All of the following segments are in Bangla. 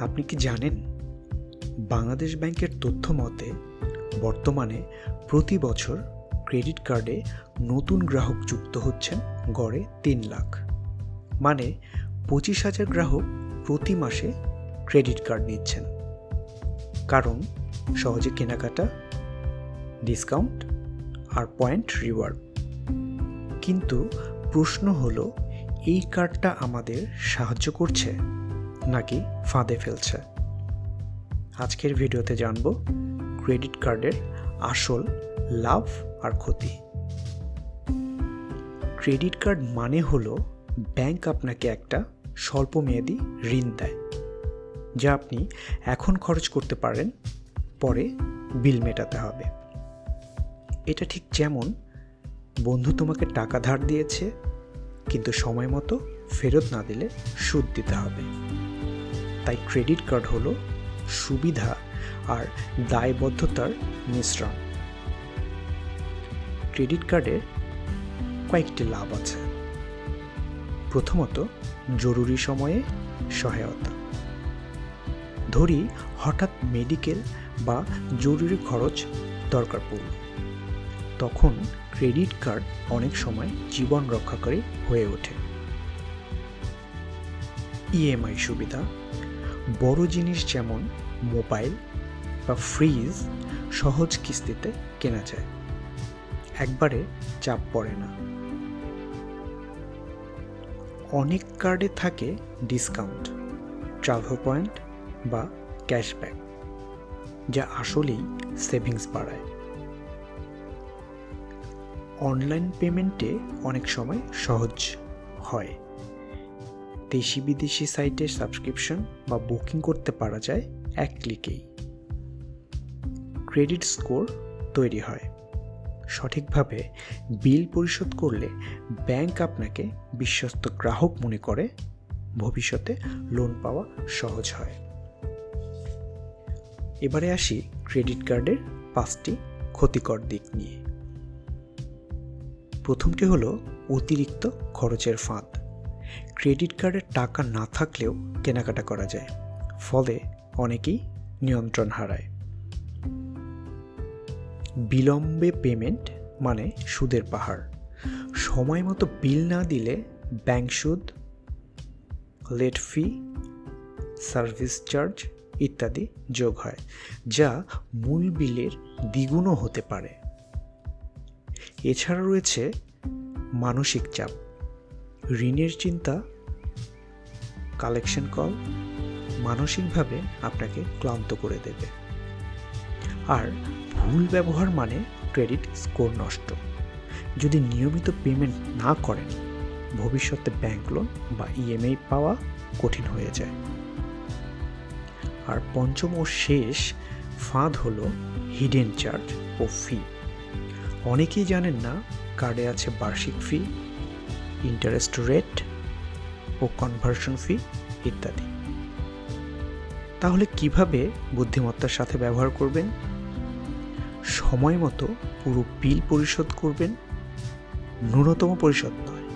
আপনি কি জানেন, বাংলাদেশ ব্যাংকের তথ্য মতে, বর্তমানে প্রতি বছর ক্রেডিট কার্ডে নতুন গ্রাহক যুক্ত হচ্ছেন গড়ে তিন লাখ। মানে পঁচিশ হাজার গ্রাহক প্রতি মাসে ক্রেডিট কার্ড নিচ্ছেন। কারণ সহজে কেনাকাটা, ডিসকাউন্ট আর পয়েন্ট রিওয়ার্ড। কিন্তু প্রশ্ন হলো, এই কার্ডটা আমাদের সাহায্য করছে? নাকি ফাঁদে ফেলছে? আজকের ভিডিওতে জানব ক্রেডিট কার্ডের আসল লাভ আর ক্ষতি। ক্রেডিট কার্ড মানে হলো ব্যাংক আপনাকে একটা স্বল্প মেয়াদি ঋণ দেয়, যা আপনি এখন খরচ করতে পারেন, পরে বিল মেটাতে হবে। এটা ঠিক যেমন বন্ধু তোমাকে টাকা ধার দিয়েছে, কিন্তু সময় মতো ফেরত না দিলে সুদ দিতে হবে। তাই ক্রেডিট কার্ড হলো সুবিধা আর দায়বদ্ধতার মিশ্রণ। ক্রেডিট কার্ডের কয়েকটি লাভ আছে। প্রথমত, জরুরি সময়ে সহায়তা। ধরি, হঠাৎ মেডিকেল বা জরুরি খরচ দরকার পড়ল। তখন ক্রেডিট কার্ড অনেক সময় জীবন রক্ষাকারী হয়ে ওঠে। ইএমআই সুবিধা বড় জিনিস যেমন মোবাইল বা ফ্রিজ সহজ কিস্তিতে কেনা যায়। একবারে চাপ পড়ে না। অনেক কার্ডে থাকে ডিসকাউন্ট ট্রাভেল পয়েন্ট বা ক্যাশব্যাক, যা আসলেই সেভিংস বাড়ায়। অনলাইন পেমেন্টে অনেক সময় সহজ হয়। দেশি বিদেশি সাইটে সাবস্ক্রিপশন বা বুকিং করতে পারা যায় এক ক্লিকেই। ক্রেডিট স্কোর তৈরি হয়। সঠিকভাবে বিল পরিশোধ করলে ব্যাংক আপনাকে বিশ্বস্ত গ্রাহক মনে করে, ভবিষ্যতে লোন পাওয়া সহজ হয়। এবারে আসি ক্রেডিট কার্ডের পাঁচটি ক্ষতিকর দিক নিয়ে। প্রথমটি হলো অতিরিক্ত খরচের ফাঁদ। ক্রেডিট কার্ডের টাকা না থাকলেও কেনাকাটা করা যায়। ফলে অনেকেই নিয়ন্ত্রণ হারায়। বিলম্বে পেমেন্ট মানে সুদের পাহাড়। সময় মতো বিল না দিলে ব্যাংক সুদ, লেট ফি, সার্ভিস চার্জ ইত্যাদি যোগ হয়, যা মূল বিলের দ্বিগুণও হতে পারে। এছাড়া রয়েছে মানসিক চাপ। ঋণের চিন্তা কালেকশন কল মানসিকভাবে আপনাকে ক্লান্ত করে দেবে। আর ভুল ব্যবহার মানে ক্রেডিট স্কোর নষ্ট। যদি নিয়মিত পেমেন্ট না করেন, ভবিষ্যতে ব্যাংক লোন বা ইএমআই পাওয়া কঠিন হয়ে যায়। আর পঞ্চম ও শেষ ফাঁদ হলো হিডেন চার্জ ও ফি অনেকেই জানেন না কার্ডে আছে বার্ষিক ফি ইন্টারেস্ট রেট ও কনভার্সন ফি ইত্যাদি। তাহলে কীভাবে বুদ্ধিমত্তার সাথে ব্যবহার করবেন? সময় মতো পুরো বিল পরিশোধ করবেন। ন্যূনতম পরিশোধ নয়।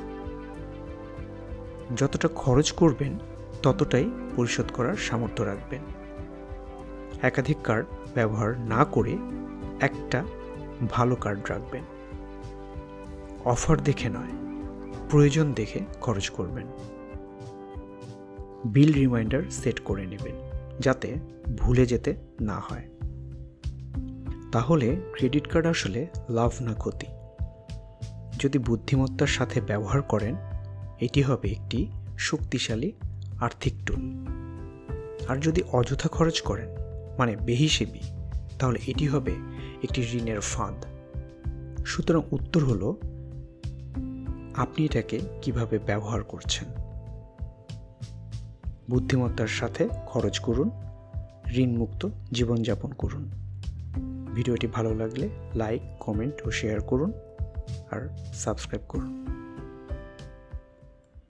যতটা খরচ করবেন, ততটাই পরিশোধ করার সামর্থ্য রাখবেন। একাধিক কার্ড ব্যবহার না করে একটা ভালো কার্ড রাখবেন। অফার দেখে নয়। প্রয়োজন দেখে খরচ করবেন। বিল রিমাইন্ডার সেট করে নেবেন, যাতে ভুলে যেতে না হয়। তাহলে ক্রেডিট কার্ড আসলে লাভ না ক্ষতি। যদি বুদ্ধিমত্তার সাথে ব্যবহার করেন, এটি হবে একটি শক্তিশালী আর্থিক টুল আর যদি অযথা খরচ করেন মানে বেহিসেবি, তাহলে এটি হবে একটি ঋণের ফাঁদ। সুতরাং উত্তর হলো আপনি এটাকে কীভাবে ব্যবহার করছেন? বুদ্ধিমত্তার সাথে খরচ করুন, ঋণমুক্ত জীবনযাপন করুন। ভিডিওটি ভালো লাগলে লাইক, কমেন্ট ও শেয়ার করুন আর সাবস্ক্রাইব করুন।